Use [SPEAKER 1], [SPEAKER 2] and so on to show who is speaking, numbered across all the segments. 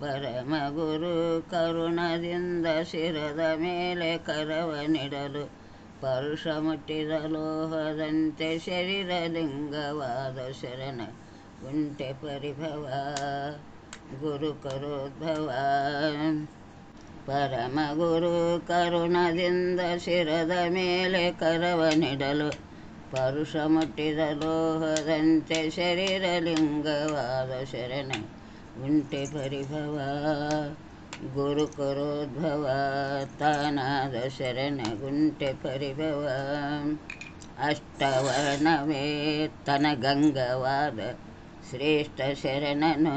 [SPEAKER 1] ಪರಮ ಗುರು ಕರುಣದಿಂದ ಶಿರದ ಮೇಲೆ ಕರವನಿಡಲು ಪರುಷ ಮುಟ್ಟಿದ ಲೋಹದಂತೆ ಶರೀರ ಲಿಂಗವಾದ ಶರಣ ಉಂಟೆ ಪರಿಭವ, ಗುರು ಕರೋದ್ಭವ. ಪರಮ ಗುರು ಕರುಣದಿಂದ ಶಿರದ ಮೇಲೆ ಕರವನಿಡಲು ಪರುಷ ಮುಟ್ಟಿದ ಲೋಹದಂತೆ ಶರೀರ ಲಿಂಗವಾದ ಶರಣ ಉಂಟೆ ಪರಿಭವ, ಗುರು ಕರೋದ್ಭವ ತಾನಾದ ಶರಣ ಗುಂಟೆ ಪರಿಭವ. ಅಷ್ಟವರ್ಣವೇ ತನಗಂಗವಾದ ಶ್ರೇಷ್ಠ ಶರಣನು,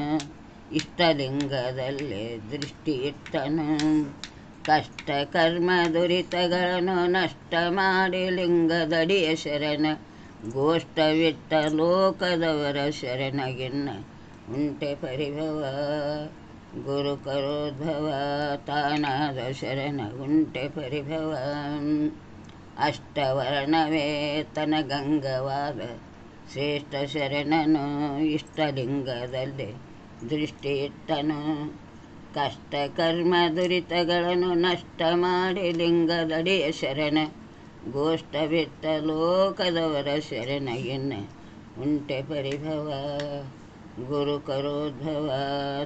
[SPEAKER 1] ಇಷ್ಟಲಿಂಗದಲ್ಲಿ ದೃಷ್ಟಿ ಇಟ್ಟನು ಕಷ್ಟ ಕರ್ಮ ದುರಿತಗಳನ್ನು ನಷ್ಟ ಮಾಡಿ ಲಿಂಗದಡಿಯ ಶರಣ, ಗೋಷ್ಠವಿಟ್ಟ ಲೋಕದವರ ಶರಣಗಿನ್ನ ಉಂಟೆ ಪರಿಭವ ಗುರು ಕರೋದ್ಭವ ತಾನಾದ ಶರಣ ಉಂಟೆ ಪರಿಭವ ಅಷ್ಟವರ್ಣವೇ ತನಗಂಗವಾದ ಶ್ರೇಷ್ಠ ಶರಣನು ಇಷ್ಟಲಿಂಗದಲ್ಲಿ ದೃಷ್ಟಿಯಿಟ್ಟನು ಕಷ್ಟ ಕರ್ಮ ದುರಿತಗಳನ್ನು ನಷ್ಟ ಮಾಡಿ ಲಿಂಗದಡಿಯ ಶರಣ ಗೋಷ್ಠ ಬಿಟ್ಟ ಲೋಕದವರ ಶರಣಗಿನ್ನ ಉಂಟೆ ಪರಿಭವ ಗುರು ಕರೋದ್ಭವ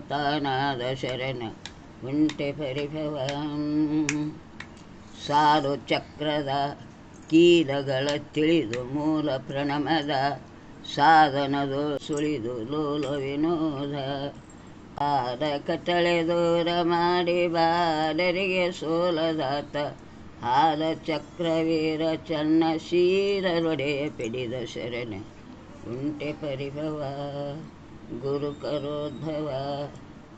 [SPEAKER 1] ತಾನಾದ ಶರಣ ಉಂಟೆ ಪರಿಭವ ಸಾಲು ಚಕ್ರದ ಕೀಲಗಳ ತಿಳಿದು ಮೂಲ ಪ್ರಣಮದ, ಸಾಧನದು ಸುಳಿದು ಲೋಲ ವಿನೋದ। ಆದ ಕಟಳೆ ದೂರ ಮಾಡಿ ಬಾಲರಿಗೆ ಸೋಲದಾತ ಹಾಲ ಚಕ್ರವೀರ ಚನ್ನ ಶೀರರೊಡೆಯ ಪಿಡಿದ ಶರಣೆ ಉಂಟೆ ಪರಿಭವ। ಗುರು ಕರೋದ್ಭವ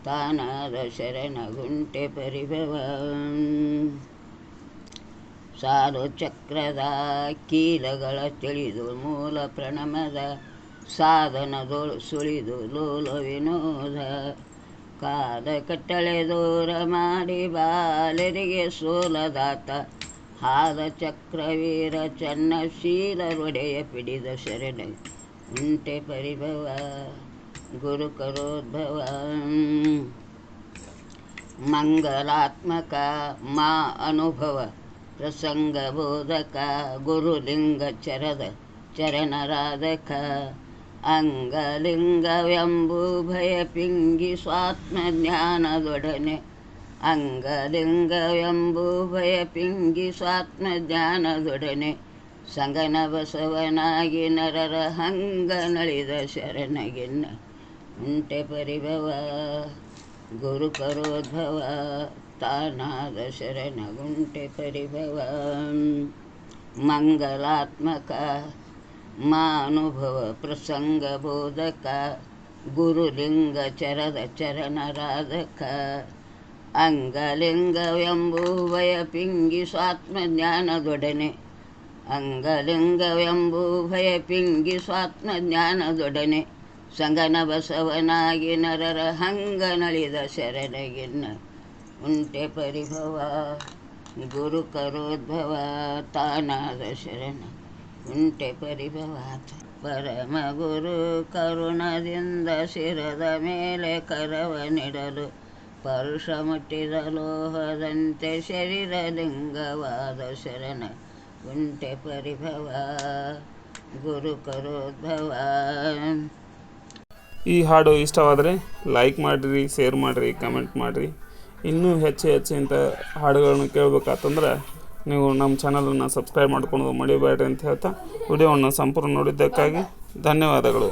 [SPEAKER 1] ತಾನಾದ ಶರಣ ಗುಂಟೆ ಪರಿಭವ. ಸಾಲು ಚಕ್ರದ ಕೀಲಗಳ ತಿಳಿದು ಮೂಲ ಪ್ರಣಮದ ಸಾಧನದೊಳು ಸುಳಿದು ಲೋಲ ವಿನೋದ. ಕಾದ ಕಟ್ಟಳೆ ದೂರ ಮಾಡಿ ಬಾಲರಿಗೆ ಸೋಲದಾತ, ಹಾದ ಚಕ್ರವೀರ ಚನ್ನ ಒಡೆಯ ಪಿಡಿದ ಶರಣ ಉಂಟೆ ಪರಿಭವ. ಮಾ ಅನುಭವ ಪ್ರಸಂಗ ಬೋಧಕ ಗುರುಲಿಂಗ ಚರದ ಚರಣರಾಧಕ ಅಂಗಲಿಂಗವೆಂಬು ಭಯ ಪಿಂಗಿ ಸ್ವಾತ್ಮ ಜ್ಞಾನದೊಡನೆ ಅಂಗಲಿಂಗವೆಂಬು ಭಯ ಪಿಂಗಿ ಸ್ವಾತ್ಮ ಜ್ಞಾನದೊಡನೆ ಸಂಗನ ಬಸವನಾಗಿ ನರರ ಹಂಗ ನಳಿದ ಶರಣಗಿನ್ನ. ಉಂಟೆ ಪರಿಭವ ಗುರು ಕರೋದ್ಭವ ತಾನಾದ ಶರಣ ಗುಂಟೆ ಪರಿಭವ ಮಂಗಲಾತ್ಮಕ ಮಾನುಭವ ಪ್ರಸಂಗ ಬೋಧಕ ಗುರುಲಿಂಗ ಚರದ ಚರಣರಾಧಕ ಅಂಗಲಿಂಗವೆಂಬುವಯ ಪಿಂಗಿ ಸ್ವಾತ್ಮ ಜ್ಞಾನದೊಡನೆ ಅಂಗಲಿಂಗವೆಂಬುಭಯ ಪಿಂಗಿ ಸ್ವಾತ್ಮ ಜ್ಞಾನದೊಡನೆ ಸಂಗನ ಬಸವನಾಗಿ ನರರ ಹಂಗ ನಳಿದ ಶರಣಗಿನ್ನ ಉಂಟೆ ಪರಿಭವ. ಗುರು ಕರೋದ್ಭವ ತಾನಾದ ಶರಣ ಉಂಟೆ ಪರಿಭವ. ಪರಮ ಗುರು ಕರುಣದಿಂದ ಶಿರದ ಮೇಲೆ ಕರವನಿಡಲು ಪರುಷ ಮುಟ್ಟಿದ ಲೋಹದಂತೆ ಶರೀರ ಲಿಂಗವಾದ ಶರಣ ಉಂಟೆ ಪರಿಭವ. ಗುರು ಕರೋದ್ಭವ.
[SPEAKER 2] ಈ ಹಾಡು ಇಷ್ಟವಾದರೆ ಲೈಕ್ ಮಾಡಿರಿ ಶೇರ್ ಮಾಡಿರಿ ಕಮೆಂಟ್ ಮಾಡಿರಿ. ಇನ್ನೂ ಹೆಚ್ಚು ಹೆಚ್ಚು ಇಂಥ ಹಾಡುಗಳನ್ನು ಕೇಳಬೇಕಾತಂದ್ರೆ ನೀವು ನಮ್ಮ ಚಾನಲನ್ನು ಸಬ್ಸ್ಕ್ರೈಬ್ ಮಾಡ್ಕೊಂಡು ಮಡಿಬೇಡ್ರಿ ಅಂತ ಹೇಳ್ತಾ ವಿಡಿಯೋವನ್ನು ಸಂಪೂರ್ಣ ನೋಡಿದ್ದಕ್ಕಾಗಿ ಧನ್ಯವಾದಗಳು.